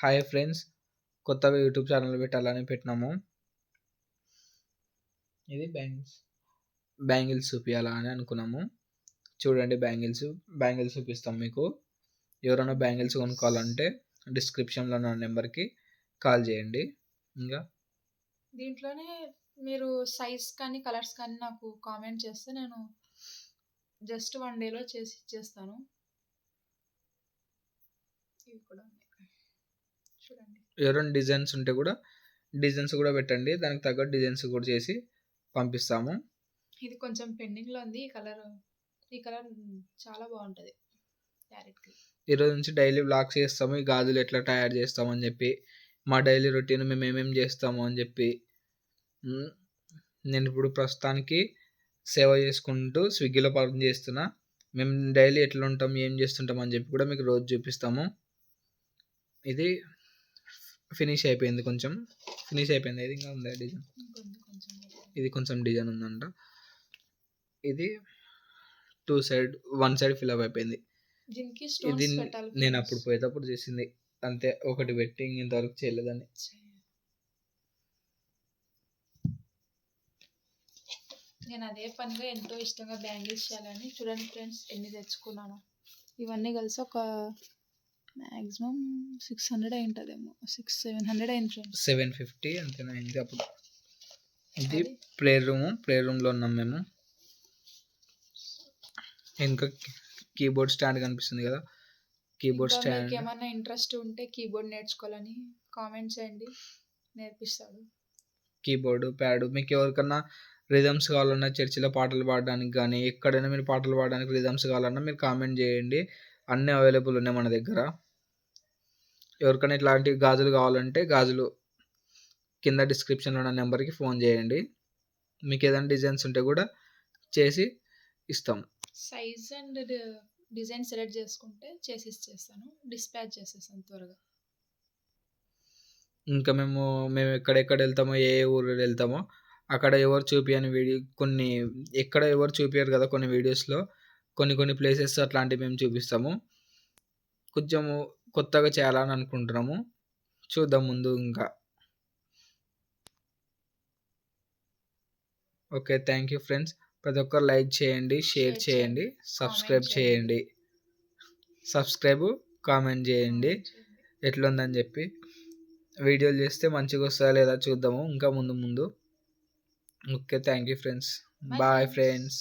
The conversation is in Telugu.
హాయ్ ఫ్రెండ్స్ కొత్తగా యూట్యూబ్ ఛానల్ పెట్టాలని పెట్టినాము. ఇది బ్యాంగిల్స్. బ్యాంగిల్స్ అని అనుకున్నాము. చూడండి బ్యాంగిల్స్ బ్యాంగిల్స్ చూపిస్తాం మీకు. ఎవరైనా బ్యాంగిల్స్ కొనుక్కోవాలంటే డిస్క్రిప్షన్లో నా నెంబర్కి కాల్ చేయండి. ఇంకా? దీంట్లోనే మీరు సైజ్ కానీ కలర్స్ కానీ నాకు కామెంట్ చేస్తే నేను జస్ట్ వన్ డేలో చేసి ఇచ్చేస్తాను. ఇవి కూడా. ఎవరైనా డిజైన్స్ ఉంటే కూడా డిజైన్స్ కూడా పెట్టండి. దానికి తగ్గట్టు డిజైన్స్ కూడా చేసి పంపిస్తాము. ఇది కొంచెం పెండింగ్లో ఉంది. ఈ కలర్ ఈ కలర్ చాలా బాగుంటుంది ఈరోజు నుంచి డైలీ బ్లాగ్స్ చేస్తాము. ఈ గాజులు ఎట్లా తయారు చేస్తాము అని చెప్పి మా డైలీ రొటీన్ మేము ఏమేమి చేస్తాము అని చెప్పి నేను ఇప్పుడు ప్రస్తుతానికి సేవ చేసుకుంటూ స్విగ్గీలో పని చేస్తున్నా. మేము డైలీ ఎట్లా ఉంటాం ఏం చేస్తుంటాం అని చెప్పి కూడా మీకు రోజు చూపిస్తాము. ఇది ఫినిష్ అయిపోయింది కొంచెం. ఫినిష్ అయిపోయింది. ఇది ఇంకా ఉంది డిజైన్? ఇది కొంచెం డిజైన్ ఉందంట. ఇది two side one side fill up అయిపోయింది. దీనికి ఇది నేను అప్పుడు పోయేటప్పుడు చేసింది. అంతే ఒకటి పెట్టి ఇంతవరకు చేయలేదని. నేను అదే పనిగా ఎంతో ఇష్టంగా బ్యాంగిల్స్ చేయాలని. చూడండి ఫ్రెండ్స్ ఎన్ని తెచ్చుకున్నాను. ఇవన్నీ కలిసి ఒక మ్యాక్సిమం సిక్స్ హండ్రెడ్ అయి ఉంటుందేమో సిక్స్ సెవెన్ హండ్రెడ్ అయింది ఫ్రెండ్స్. సెవెన్ ఫిఫ్టీ అంతేనా? అయింది అప్పుడు. ఇది ప్రేయర్ రూమ్ ప్రేయర్ రూమ్లో ఉన్నాం మేము. ఇంకా కీబోర్డ్ స్టాండ్ కనిపిస్తుంది కదా. Keyboard stand. మీకు ఏమన్నా ఇంట్రెస్ట్ ఉంటే కీబోర్డ్ నేర్చుకోవాలని కామెంట్ చేయండి. నేర్పిస్తాడు. Keyboard pad. మీకు ఎవరికన్నా రిథమ్స్ కావాలన్నా చర్చిలో పాటలు పాడడానికి కానీ ఎక్కడైనా మీరు పాటలు పాడడానికి రిథమ్స్ కావాలన్నా మీరు కామెంట్ చేయండి. అన్నీ అవైలబుల్ ఉన్నాయి మన దగ్గర. ఎవరికైనా ఇట్లాంటి గాజులు కావాలంటే గాజులు కింద డిస్క్రిప్షన్లో ఉన్న నెంబర్కి ఫోన్ చేయండి. మీకు ఏదైనా డిజైన్స్ ఉంటే కూడా చేసి ఇస్తాం. సైజ్ అండ్ డిజైన్ సెలెక్ట్ చేసుకుంటే చేసి ఇచ్చేస్తాను. డిస్పాచ్ చేసేస్తాను త్వరగా. ఇంకా మేము మేము ఎక్కడెక్కడ వెళ్తామో ఏ ఏ ఊరు వెళ్తామో అక్కడ ఎవరు చూపించని వీడియో కొన్ని ఎక్కడ ఎవరు చూపించారు కదా కొన్ని వీడియోస్లో కొన్ని కొన్ని ప్లేసెస్ అట్లాంటివి మేము చూపిస్తాము. కొంచెము కొత్తగా చేయాలని అనుకుంటున్నాము. చూద్దాం ముందు ఇంకా. ఓకే థ్యాంక్ యూ ఫ్రెండ్స్ ప్రతి ఒక్కరు లైక్ చేయండి షేర్ చేయండి సబ్స్క్రైబ్ చేయండి. సబ్స్క్రైబ్ కామెంట్ చేయండి. ఎట్లుందని చెప్పి. వీడియోలు చేస్తే మంచిగా వస్తుందా లేదా చూద్దాము. ఇంకా ముందు ముందు. Okay thank you friends bye. Friends